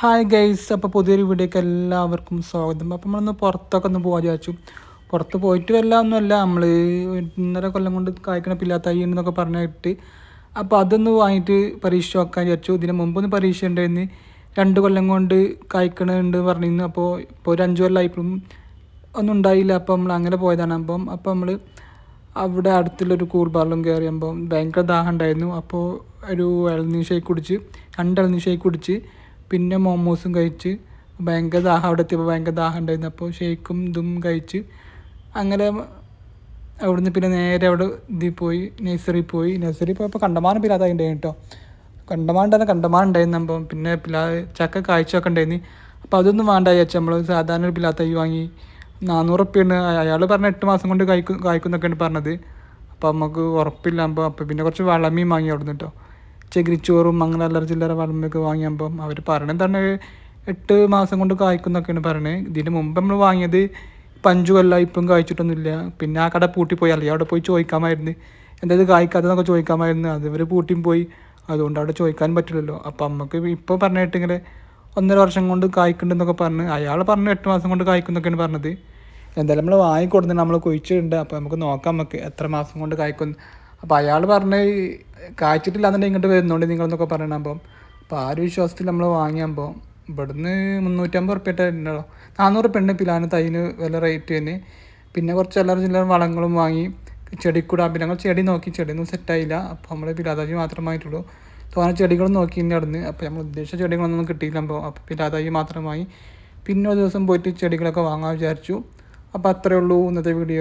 Hi guys അപ്പോൾ പുതിയൊരു വീഡിയോക്ക് എല്ലാവർക്കും സ്വാഗതം. അപ്പോൾ നമ്മളൊന്ന് പുറത്തൊക്കെ ഒന്ന് പോകാൻ വിചാരിച്ചു. പുറത്ത് പോയിട്ട് വല്ല ഒന്നുമല്ല നമ്മൾ ഒന്നര കൊല്ലം കൊണ്ട് കായ്ക്കണ പില്ലാത്തൈ എന്നൊക്കെ പറഞ്ഞിട്ട് അപ്പോൾ അതൊന്ന് വാങ്ങിയിട്ട് പരീക്ഷ വെക്കാൻ വിചാരിച്ചു. ഇതിന് മുമ്പൊന്ന് പരീക്ഷ ഉണ്ടായിരുന്നു രണ്ട് കൊല്ലം കൊണ്ട് കായ്ക്കണുണ്ട് പറഞ്ഞിരുന്നു അപ്പോൾ ഇപ്പോൾ ഒരു അഞ്ച് കൊല്ലമായിട്ടും ഒന്നും ഉണ്ടായില്ല. അപ്പോൾ നമ്മൾ അങ്ങനെ പോയതാണ്. അപ്പം അപ്പോൾ നമ്മൾ അവിടെ അടുത്തുള്ളൊരു കൂൾ ബാറിലും കയറിയപ്പോൾ ഭയങ്കര ദാഹം ഉണ്ടായിരുന്നു അപ്പോൾ ഒരു ഇളനീ കുടിച്ച് രണ്ട് ഇളനീ കുടിച്ച് പിന്നെ മോമോസും കഴിച്ച് ഭയങ്കര ദാഹം അവിടെ എത്തിയപ്പോൾ ഭയങ്കര ദാഹം ഉണ്ടായിരുന്നു. അപ്പോൾ ഷേക്കും ഇതും കഴിച്ച് അങ്ങനെ അവിടുന്ന് പിന്നെ നേരെ അവിടെ ഇതിൽ പോയി നഴ്സറി പോയി. നഴ്സറി പോയപ്പോൾ കണ്ടമാനം പിന്നെ ഉണ്ടായിരുന്നു കേട്ടോ. കണ്ടമാനം ഉണ്ടായിരുന്നു കണ്ടമാനം ഉണ്ടായിരുന്നു. അപ്പം പിന്നെ പിലാ ചക്ക കാഴ്ചയൊക്കെ ഉണ്ടായിരുന്നു. അപ്പോൾ അതൊന്നും വേണ്ട വിചാരിച്ചു നമ്മൾ സാധാരണ ഒരു പിലാത്തൈ വാങ്ങി നാനൂറ് ഉറുപ്പ്യാണ് അയാൾ പറഞ്ഞ എട്ട് മാസം കൊണ്ട് കായ്ക്കും കായ്ക്കുന്നൊക്കെയാണ് പറഞ്ഞത്. അപ്പോൾ നമുക്ക് ഉറപ്പില്ല. അപ്പോൾ അപ്പോൾ പിന്നെ കുറച്ച് വളമീൻ വാങ്ങി അവിടെ നിന്ന് കേട്ടോ. ചകിരിച്ചോറും അങ്ങനെ അല്ലറ ചില്ലറ വളമൊക്കെ വാങ്ങിയപ്പം അവർ പറയണത് തന്നെ എട്ട് മാസം കൊണ്ട് കായ്ക്കുന്നൊക്കെയാണ് പറയണത് ഇതിന് മുമ്പ് നമ്മൾ വാങ്ങിയത് പഞ്ചു അല്ല ഇപ്പം കായ്ച്ചിട്ടൊന്നുമില്ല. പിന്നെ ആ കട പൂട്ടിപ്പോയി അല്ലെങ്കിൽ അവിടെ പോയി ചോദിക്കാമായിരുന്നു. എന്താ ഇത് കായ്ക്കാത്തതെന്നൊക്കെ ചോദിക്കാമായിരുന്നു. അത് ഇവർ പൂട്ടിയും പോയി. അതുകൊണ്ട് അവിടെ ചോദിക്കാൻ പറ്റില്ലല്ലോ. അപ്പം നമുക്ക് ഇപ്പോൾ പറഞ്ഞിട്ട് ഇങ്ങനെ ഒന്നര വർഷം കൊണ്ട് കായ്ക്കുന്നുണ്ടെന്നൊക്കെ പറഞ്ഞ് അയാൾ പറഞ്ഞു എട്ട് മാസം കൊണ്ട് കായ്ക്കുന്നൊക്കെയാണ് പറഞ്ഞത്. എന്തായാലും നമ്മൾ വാങ്ങിക്കൊടുത്ത് നമ്മൾ കുഴിച്ചിട്ടുണ്ട്. അപ്പോൾ നമുക്ക് നോക്കാം നമുക്ക് എത്ര മാസം കൊണ്ട് കായ്ക്കുന്നു. അപ്പോൾ അയാൾ പറഞ്ഞ് കാച്ചിട്ടില്ല എന്നുണ്ടെങ്കിൽ ഇങ്ങോട്ട് വരുന്നുണ്ട് നിങ്ങളെന്നൊക്കെ പറയണം അപ്പം അപ്പോൾ ആ ഒരു വിശ്വാസത്തിൽ നമ്മൾ വാങ്ങിയപ്പോൾ ഇവിടുന്ന് മുന്നൂറ്റമ്പത് ഉറുപ്പ്യട്ട ഉണ്ടല്ലോ നാനൂറ് ഉറുപ്പ്യ പിലാന് തൈന് വില റേറ്റ് തന്നെ. പിന്നെ കുറച്ച് എല്ലാവരും ചില വളങ്ങളും വാങ്ങി ചെടി കൂടെ പിന്നെ ഞങ്ങൾ ചെടി നോക്കി. ചെടിയൊന്നും സെറ്റായില്ല അപ്പോൾ നമ്മൾ പിലാതാജി മാത്രമായിട്ടുള്ളൂ. തോന്നെ ചെടികളും നോക്കി നടന്ന് അപ്പോൾ നമ്മൾ ഉദ്ദേശിച്ച ചെടികളൊന്നും കിട്ടിയില്ല അപ്പോൾ അപ്പോൾ പിലാതാജി മാത്രമായി പിന്നെ ഒരു ദിവസം പോയിട്ട് ചെടികളൊക്കെ വാങ്ങാൻ വിചാരിച്ചു. അപ്പോൾ അത്രയേ ഉള്ളൂ ഇന്നത്തെ വീഡിയോ